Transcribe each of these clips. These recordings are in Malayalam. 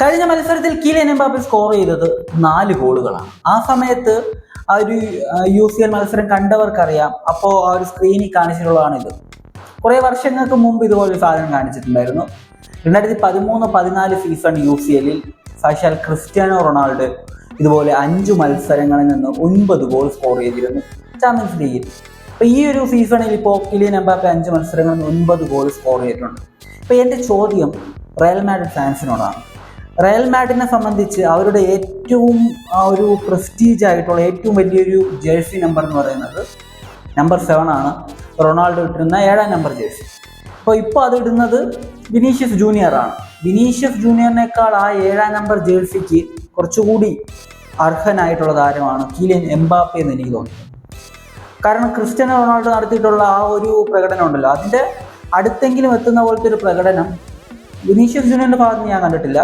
കഴിഞ്ഞ മത്സരത്തിൽ കീലിയൻ എംബാപ്പെ സ്കോർ ചെയ്തത് നാല് ഗോളുകളാണ്. ആ സമയത്ത് ആ ഒരു യു സി എൽ മത്സരം കണ്ടവർക്കറിയാം. അപ്പോൾ ആ ഒരു സ്ക്രീനിൽ കാണിച്ചിട്ടുള്ളതാണ് ഇത്. കുറേ വർഷങ്ങൾക്ക് മുമ്പ് ഇതുപോലൊരു സാധനം കാണിച്ചിട്ടുണ്ടായിരുന്നു. രണ്ടായിരത്തി പതിമൂന്ന് പതിനാല് സീസൺ യു സി എല്ലിൽ സാക്ഷാൽ ക്രിസ്ത്യാനോ റൊണാൾഡോ ഇതുപോലെ അഞ്ച് മത്സരങ്ങളിൽ നിന്ന് ഒൻപത് ഗോൾ സ്കോർ ചെയ്തിരുന്നു. ചാമ്പ്യൻസ് ലീഗിൽ അപ്പോൾ ഈ ഒരു സീസണിൽ ഇപ്പോൾ കിലിയൻ എംബാപ്പെ അഞ്ച് മത്സരങ്ങളിൽ നിന്ന് ഒൻപത് ഗോൾ സ്കോർ ചെയ്തിട്ടുണ്ട്. അപ്പോൾ എന്റെ ചോദ്യം റയൽ മാഡ്രിഡ് ഫാൻസിനോടാണ് റയൽ മാഡിനെ സംബന്ധിച്ച് അവരുടെ ഏറ്റവും ആ ഒരു പ്രസ്റ്റീജ് ആയിട്ടുള്ള ഏറ്റവും വലിയൊരു ജേഴ്സി നമ്പർ എന്ന് പറയുന്നത് നമ്പർ സെവൻ ആണ്. റൊണാൾഡോ ഇട്ടിരുന്ന ഏഴാം നമ്പർ ജേഴ്സി അപ്പോൾ ഇപ്പോൾ അത് ഇടുന്നത് വിനീഷ്യസ് ജൂനിയർ ആണ്. വിനീഷ്യസ് ജൂനിയറിനേക്കാൾ ആ ഏഴാം നമ്പർ ജേഴ്സിക്ക് കുറച്ചുകൂടി അർഹനായിട്ടുള്ള താരമാണ് കീലിയൻ എംബാപ്പെ എന്ന് എനിക്ക് തോന്നുന്നു. കാരണം ക്രിസ്ത്യാനോ റൊണാൾഡോ നടത്തിയിട്ടുള്ള ആ ഒരു പ്രകടനം ഉണ്ടല്ലോ. അതിന്റെ അടുത്തെങ്കിലും എത്തുന്ന പോലത്തെ ഒരു പ്രകടനം വിനീഷ്യസ് ജൂനിയറിന്റെ ഭാഗത്ത് ഞാൻ കണ്ടിട്ടില്ല.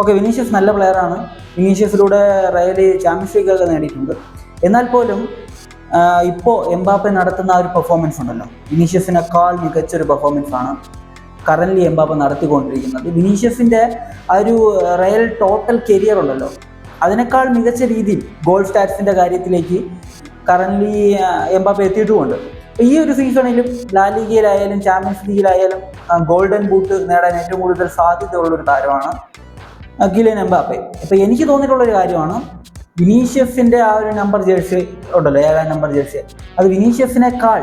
ഓക്കെ വിനീഷ്യസ് നല്ല പ്ലെയറാണ് വിനീഷ്യസിലൂടെ റയൽ ചാമ്പ്യൻസ് ലീഗ് ഒക്കെ നേടിയിട്ടുണ്ട്. എന്നാൽ പോലും ഇപ്പോൾ എംബാപ്പെ നടത്തുന്ന ഒരു പെർഫോമൻസ് ഉണ്ടല്ലോ. വിനീഷ്യസിനേക്കാൾ മികച്ചൊരു പെർഫോമൻസ് ആണ് കറന്റ് എംബാപ്പ നടത്തിക്കൊണ്ടിരിക്കുന്നത്. വിനീഷ്യസിന്റെ ആ ഒരു റയൽ ടോട്ടൽ കരിയർ ഉണ്ടല്ലോ. അതിനേക്കാൾ മികച്ച രീതിയിൽ ഗോൾ സ്റ്റാറ്റ്സിന്റെ കാര്യത്തിലേക്ക് കറന്റ് എംബാപ്പ എത്തിയിട്ടുമുണ്ട് ഈ ഒരു സീസണിലും ലാലിഗയിലായാലും ചാമ്പ്യൻസ് ലീഗിലായാലും ഗോൾഡൻ ബൂട്ട് നേടാൻ ഏറ്റവും കൂടുതൽ സാധ്യതയുള്ളൊരു താരമാണ് കിലിയൻ എംബാപ്പെ. അപ്പോൾ എനിക്ക് തോന്നിയിട്ടുള്ള ഒരു കാര്യമാണ് വിനീഷ്യസിന്റെ ആ ഒരു നമ്പർ ജേഴ്സി ഉണ്ടല്ലോ ഏഴാം നമ്പർ ജേഴ്സി അത് വിനീഷ്യസിനേക്കാൾ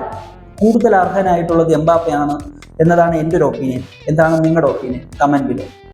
കൂടുതൽ അർഹനായിട്ടുള്ളത് എംബാപ്പയാണ് എന്നതാണ് എന്റെ ഒരു ഒപ്പീനിയൻ എന്താണ് നിങ്ങളുടെ ഒപ്പീനിയൻ കമന്റിൽ